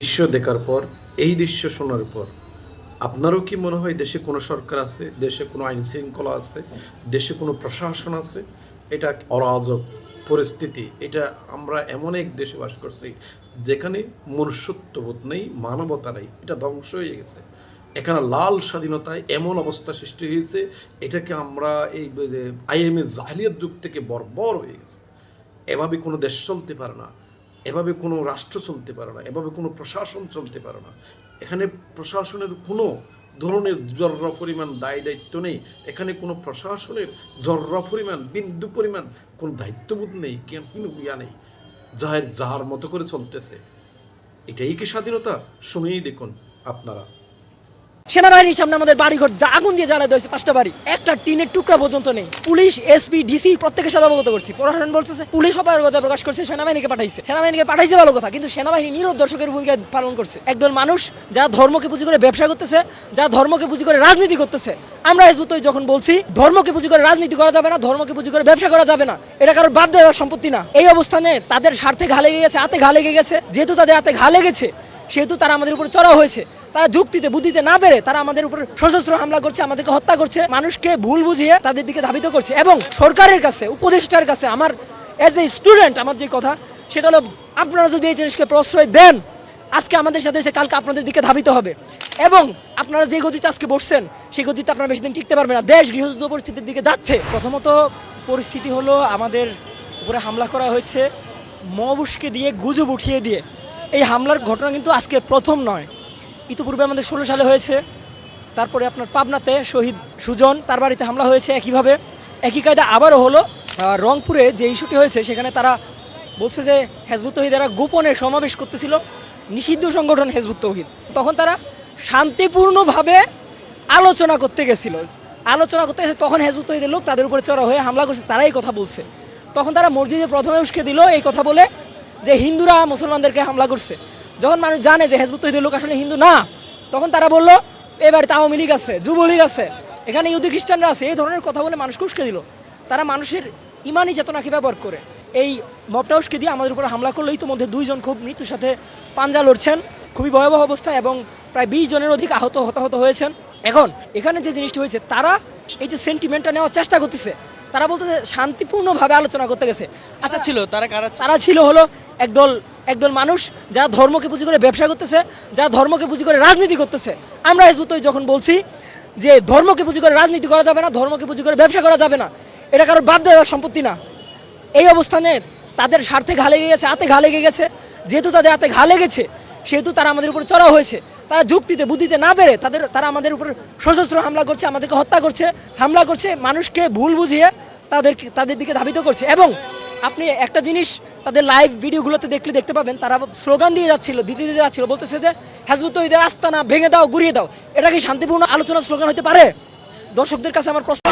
দৃশ্য দেখার পর, এই দৃশ্য শোনার পর, আপনারও কি মনে হয় দেশে কোনো সরকার আছে, দেশে কোনো আইন শৃঙ্খলা আছে, দেশে কোনো প্রশাসন আছে? এটা অরাজক পরিস্থিতি। এটা আমরা এমন এক দেশে বাস করছি, যেখানে মনুষ্যত্ববোধ নেই, মানবতা নেই, এটা ধ্বংস হয়ে গেছে। এখানে লাল স্বাধীনতায় এমন অবস্থা সৃষ্টি হয়েছে, এটাকে আমরা এই আইএমএ জাহিলিয়াত যুগ থেকে বর্বর হয়ে গেছে। এভাবে কোনো দেশ চলতে পারে না। এভাবে কোনো রাষ্ট্র চলতে পারে না, এভাবে কোনো প্রশাসন চলতে পারে না। এখানে প্রশাসনের কোনো ধরনের জর্রা পরিমাণ দায় দায়িত্ব নেই, এখানে কোনো প্রশাসনের জর্রা পরিমাণ, বিন্দু পরিমাণ কোনো দায়িত্ববোধ নেই কোনো ইয়া নেই, যাহের যাহার মতো করে চলতেছে। এটাই কি স্বাধীনতা? শুনেই দেখুন আপনারা। সেনাবাহিনীর সামনে আমাদের বাড়িঘর যা আগুন দিয়ে জ্বালায় দিয়েছে পাঁচটা বাড়ি। একটা টিনের টুকরা পর্যন্ত নেই। পুলিশ এসপি ডিসি প্রত্যেকের সাথে অবগত করছি। প্রশাসন বলতেছে, পুলিশ অপারগতা প্রকাশ করছে, সেনাবাহিনীকে পাঠাইছে। সেনাবাহিনীকে পাঠাইছে ভালো কথা, কিন্তু সেনাবাহিনী নীরব দর্শকের ভূমিকা পালন করছে। একদল মানুষ যারা ধর্মকে পুঁজি করে ব্যবসা করতেছে যারা ধর্মকে পুঁজি করে রাজনীতি করতেছে। আমরা হেজবুত যখন বলছি, ধর্মকে পুঁজি করে রাজনীতি করা যাবে না, ধর্মকে পুঁজি করে ব্যবসা করা যাবে না, এটা কারোর বাদ দেওয়ার সম্পত্তি না। এই অবস্থানে তাদের স্বার্থে ঘা লেগে গেছে, হাতে ঘা লেগে গেছে। যেহেতু তাদের হাতে ঘা লেগেছে, সেহেতু তারা আমাদের উপর চড়া হয়েছে। তারা যুক্তিতে, বুদ্ধিতে না পেরে তারা আমাদের উপর সশস্ত্র হামলা করছে, আমাদেরকে হত্যা করছে, মানুষকে ভুল বুঝিয়ে তাদের দিকে ধাবিত করছে। এবং সরকারের কাছে, উপদেষ্টার কাছে, আমার এজ এ স্টুডেন্ট আমার যে কথা, সেটা হলো, আপনারা যদি এই জিনিসকে প্রশ্রয় দেন, আজকে আমাদের সাথে এসে কালকে আপনাদের দিকে ধাবিত হবে। এবং আপনারা যে গতিতে আজকে বসছেন, সেই গতিতে আপনারা বেশি দিন টিকতে পারবেন না। দেশ গৃহযুদ্ধ পরিস্থিতির দিকে যাচ্ছে। প্রথমত পরিস্থিতি হলো, আমাদের উপরে হামলা করা হয়েছে মবুশকে দিয়ে গুজব উঠিয়ে দিয়ে। এই হামলার ঘটনা কিন্তু আজকে প্রথম নয়। ইতিপূর্বে আমাদের ষোলো সালে হয়েছে। তারপরে আপনার পাবনাতে শহীদ সুজন, তার বাড়িতে হামলা হয়েছে একইভাবে। একই কায়দা আবারও হলো রংপুরে যে ইস্যুটি হয়েছে, সেখানে তারা বলছে যে হেজবুত তহিদেরা গোপনে সমাবেশ করতেছিল। নিষিদ্ধ সংগঠন হেজবুত তহিদ। তখন তারা শান্তিপূর্ণভাবে আলোচনা করতে গেছিল। আলোচনা করতে গেছে, তখন হেজবুত তহিদের লোক তাদের উপরে চড়া হয়ে হামলা করছে, তারাই কথা বলছে। তখন তারা মসজিদে প্রথমে উস্কে দিল এই কথা বলে যে হিন্দুরা মুসলমানদেরকে হামলা করছে। যখন মানুষ জানে যে হেজবুত তহিদের লোক আসলে হিন্দু না, তখন তারা বলল, এ বাড়িতে আওয়ামী লীগ আছে যুবলীগ আছে, এখানে ইহুদি খ্রিস্টানরা আছে, এই ধরনের কথা বলে মানুষকে উস্কে দিল। তারা মানুষের ইমানি চেতনাকে ব্যবহার করে। এই মবটা উস্কে দিয়ে আমাদের উপর হামলা করল ইতিমধ্যে দুইজন খুব মৃত্যুর সাথে পাঞ্জা লড়ছেন, খুবই ভয়াবহ অবস্থা এবং প্রায় বিশ জনের অধিক আহত হতাহত হয়েছেন। এখন, এখানে যে জিনিসটি হয়েছে, তারা এই যে সেন্টিমেন্টটা নেওয়ার চেষ্টা করতেছে তারা বলতে শান্তিপূর্ণভাবে আলোচনা করতে গেছে। আচ্ছা ছিল তারা কারা ছিল? তারা ছিল হলো একদল একদল মানুষ যারা ধর্মকে পুঁজি করে ব্যবসা করতেছে যারা ধর্মকে পুঁজি করে রাজনীতি করতেছে। আমরা হেজবুত যখন বলছি যে ধর্মকে পুঁজি করে রাজনীতি করা যাবে না ধর্মকে পুঁজি করে ব্যবসা করা যাবে না এটা কারোর বাদ দেওয়ার সম্পত্তি না। এই অবস্থানে তাদের স্বার্থে ঘা লেগে গেছে হাতে ঘা লেগে গেছে যেহেতু তাদের হাতে ঘা লেগেছে সেহেতু তারা আমাদের উপর চড়া হয়েছে। তারা যুক্তিতে, বুদ্ধিতে না পেরে তাদের, তারা আমাদের উপর সশস্ত্র হামলা করছে, আমাদেরকে হত্যা করছে, হামলা করছে, মানুষকে ভুল বুঝিয়ে তাদেরকে, তাদের দিকে ধাবিত করছে। এবং আপনি একটা জিনিস তাদের লাইভ ভিডিওগুলোতে দেখলে দেখতে পাবেন, তারা স্লোগান দিয়ে যাচ্ছিল, দিতে দিতে যাচ্ছিল, বলতেছে যে হ্যাজবুত ঈদের আস্তানা ভেঙে দাও, গুড়িয়ে দাও। এটা কি শান্তিপূর্ণ আলোচনার স্লোগান হতে পারে? দর্শকদের কাছে আমার প্রশ্ন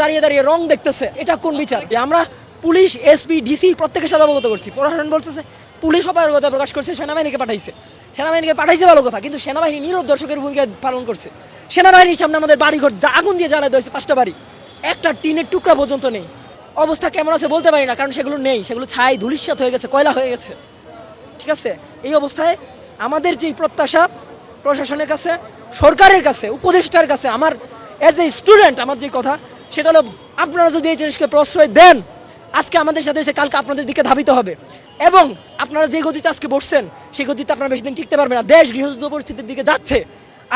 দাঁড়িয়ে দাঁড়িয়ে রং দেখতেছে, এটা কোন বিচার? আমরা পুলিশ, এসপি, ডিসি প্রত্যেকের সাথে অবগত করছি। প্রশাসন বলতেছে পুলিশ অপারগতা প্রকাশ করছে, সেনাবাহিনীকে পাঠাইছে। সেনাবাহিনীকে পাঠাইছে ভালো কথা, কিন্তু সেনাবাহিনী নীরব দর্শকের ভূমিকা পালন করছে। সেনাবাহিনীর সামনে আমাদের বাড়িঘর আগুন দিয়ে জ্বালায় দিয়েছে পাঁচটা বাড়ি। একটা টিনের টুকরা পর্যন্ত নেই। অবস্থা কেমন আছে বলতে পারি না, কারণ সেগুলো নেই। সেগুলো ছাই ধুলিস্বাত হয়ে গেছে, কয়লা হয়ে গেছে। ঠিক আছে? এই অবস্থায় আমাদের যে প্রত্যাশা প্রশাসনের কাছে, সরকারের কাছে, উপদেষ্টার কাছে, আমার অ্যাজ এ স্টুডেন্ট আমার যে কথা, সেটা হলো আপনারা যদি এই জিনিসকে প্রশ্রয় দেন, আজকে আমাদের সাথে এসে কালকে আপনাদের দিকে ধাবিত হবে। এবং আপনারা যে গতিতে আজকে বসছেন, সেই গতিতে আপনারা বেশি দিন টিকতে পারবেন না। দেশ গৃহযুদ্ধ পরিস্থিতির দিকে যাচ্ছে।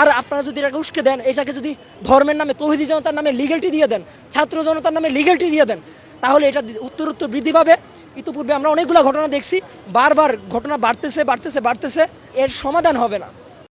আর আপনারা যদি এটাকে উস্কে দেন, এটাকে যদি ধর্মের নামে, তহিদি জনতার নামে লিগেলটি দিয়ে দেন, ছাত্র জনতার নামে লিগেলটি দিয়ে দেন, তাহলে এটা উত্তর উত্তর বৃদ্ধি পাবে। ইতিপূর্বে আমরা অনেকগুলো ঘটনা দেখছি। বারবার ঘটনা বাড়তেছে বাড়তেছে বাড়তেছে। এর সমাধান হবে না।